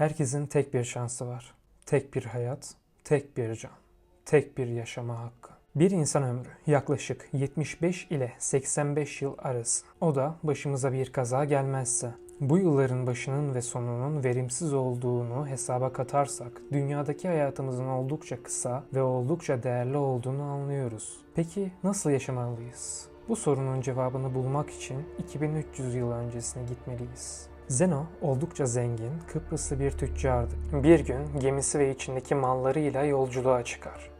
Herkesin tek bir şansı var. Tek bir hayat, tek bir can, tek bir yaşama hakkı. Bir insan ömrü yaklaşık 75 ile 85 yıl arası. O da başımıza bir kaza gelmezse. Bu yılların başının ve sonunun verimsiz olduğunu hesaba katarsak dünyadaki hayatımızın oldukça kısa ve oldukça değerli olduğunu anlıyoruz. Peki nasıl yaşamalıyız? Bu sorunun cevabını bulmak için 2300 yıl öncesine gitmeliyiz. Zeno oldukça zengin, Kıbrıslı bir tüccardı. Bir gün gemisi ve içindeki mallarıyla yolculuğa çıkar.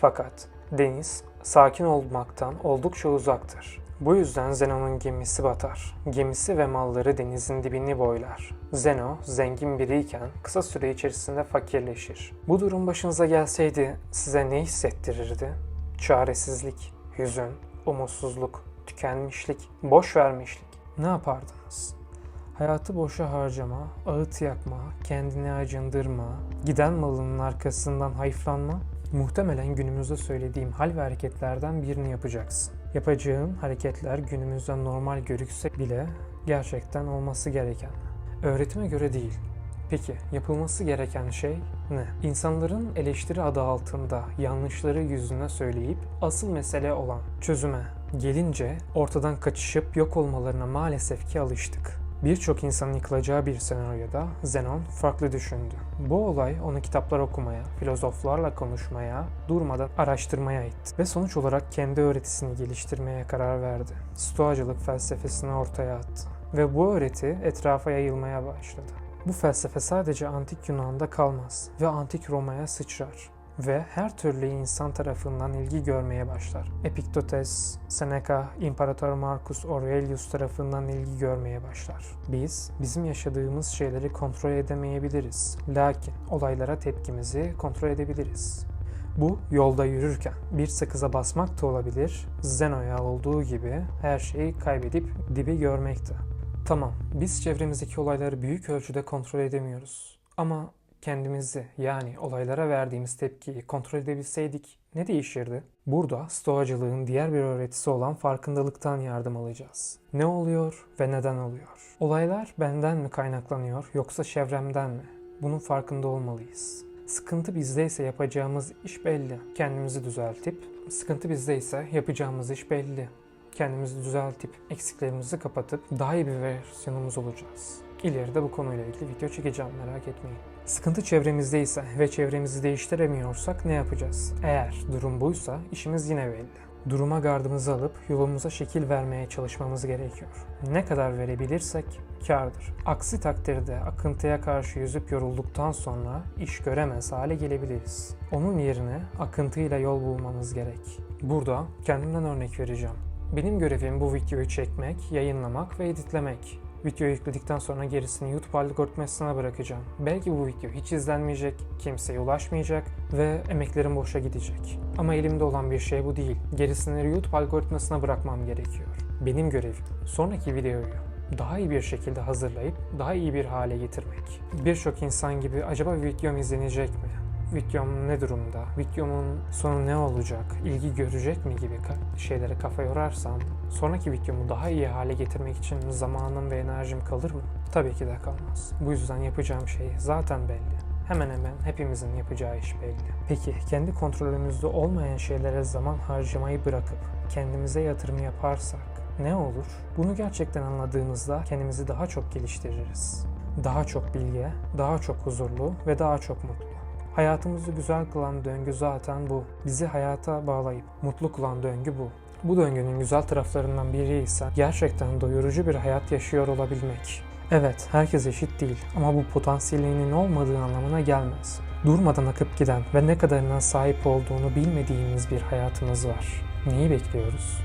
Fakat deniz sakin olmaktan oldukça uzaktır. Bu yüzden Zeno'nun gemisi batar. Gemisi ve malları denizin dibini boylar. Zeno zengin biriyken kısa süre içerisinde fakirleşir. Bu durum başınıza gelseydi size ne hissettirirdi? Çaresizlik, hüzün, umutsuzluk, tükenmişlik, boş vermişlik. Ne yapardınız? Hayatı boşa harcama, ağıt yakma, kendini acındırma, giden malının arkasından hayıflanma, muhtemelen günümüzde söylediğim hal ve hareketlerden birini yapacaksın. Yapacağın hareketler günümüzde normal görükse bile gerçekten olması gereken. Öğretime göre değil. Peki yapılması gereken şey ne? İnsanların eleştiri adı altında yanlışları yüzüne söyleyip asıl mesele olan çözüme gelince ortadan kaçışıp yok olmalarına maalesef ki alıştık. Birçok insanın yıkılacağı bir senaryoda Zenon farklı düşündü. Bu olay onu kitaplar okumaya, filozoflarla konuşmaya, durmadan araştırmaya itti ve sonuç olarak kendi öğretisini geliştirmeye karar verdi. Stoacılık felsefesini ortaya attı ve bu öğreti etrafa yayılmaya başladı. Bu felsefe sadece antik Yunan'da kalmaz ve antik Roma'ya sıçrar ve her türlü insan tarafından ilgi görmeye başlar. Epiktetos, Seneca, İmparator Marcus Aurelius tarafından ilgi görmeye başlar. Biz, bizim yaşadığımız şeyleri kontrol edemeyebiliriz. Lakin olaylara tepkimizi kontrol edebiliriz. Bu yolda yürürken bir sakıza basmak da olabilir, Zeno'ya olduğu gibi her şeyi kaybedip dibi görmekte. Tamam, biz çevremizdeki olayları büyük ölçüde kontrol edemiyoruz. Ama kendimizi yani olaylara verdiğimiz tepkiyi kontrol edebilseydik ne değişirdi? Burada stoacılığın diğer bir öğretisi olan farkındalıktan yardım alacağız. Ne oluyor ve neden oluyor? Olaylar benden mi kaynaklanıyor yoksa çevremden mi? Bunun farkında olmalıyız. Sıkıntı bizdeyse yapacağımız iş belli. Kendimizi düzeltip, sıkıntı bizdeyse yapacağımız iş belli. Kendimizi düzeltip, eksiklerimizi kapatıp daha iyi bir versiyonumuz olacağız. İleride bu konuyla ilgili video çekeceğim merak etmeyin. Sıkıntı çevremizdeyse ve çevremizi değiştiremiyorsak ne yapacağız? Eğer durum buysa işimiz yine belli. Duruma gardımızı alıp yolumuza şekil vermeye çalışmamız gerekiyor. Ne kadar verebilirsek kârdır. Aksi takdirde akıntıya karşı yüzüp yorulduktan sonra iş göremez hale gelebiliriz. Onun yerine akıntıyla yol bulmamız gerek. Burada kendimden örnek vereceğim. Benim görevim bu videoyu çekmek, yayınlamak ve editlemek. Videoyu yükledikten sonra gerisini YouTube algoritmasına bırakacağım. Belki bu video hiç izlenmeyecek, kimseye ulaşmayacak ve emeklerim boşa gidecek. Ama elimde olan bir şey bu değil. Gerisini YouTube algoritmasına bırakmam gerekiyor. Benim görevim sonraki videoyu daha iyi bir şekilde hazırlayıp daha iyi bir hale getirmek. Birçok insan gibi acaba videom izlenecek mi? Videom ne durumda, videomun sonu ne olacak, ilgi görecek mi gibi şeylere kafa yorarsam sonraki videomu daha iyi hale getirmek için zamanım ve enerjim kalır mı? Tabii ki de kalmaz. Bu yüzden yapacağım şey zaten belli. Hemen hemen hepimizin yapacağı iş belli. Peki kendi kontrolümüzde olmayan şeylere zaman harcamayı bırakıp kendimize yatırım yaparsak ne olur? Bunu gerçekten anladığımızda kendimizi daha çok geliştiririz. Daha çok bilge, daha çok huzurlu ve daha çok mutlu. Hayatımızı güzel kılan döngü zaten bu. Bizi hayata bağlayıp mutlu kılan döngü bu. Bu döngünün güzel taraflarından biri ise gerçekten doyurucu bir hayat yaşıyor olabilmek. Evet, herkes eşit değil ama bu potansiyelinin olmadığı anlamına gelmez. Durmadan akıp giden ve ne kadarına sahip olduğunu bilmediğimiz bir hayatımız var. Neyi bekliyoruz?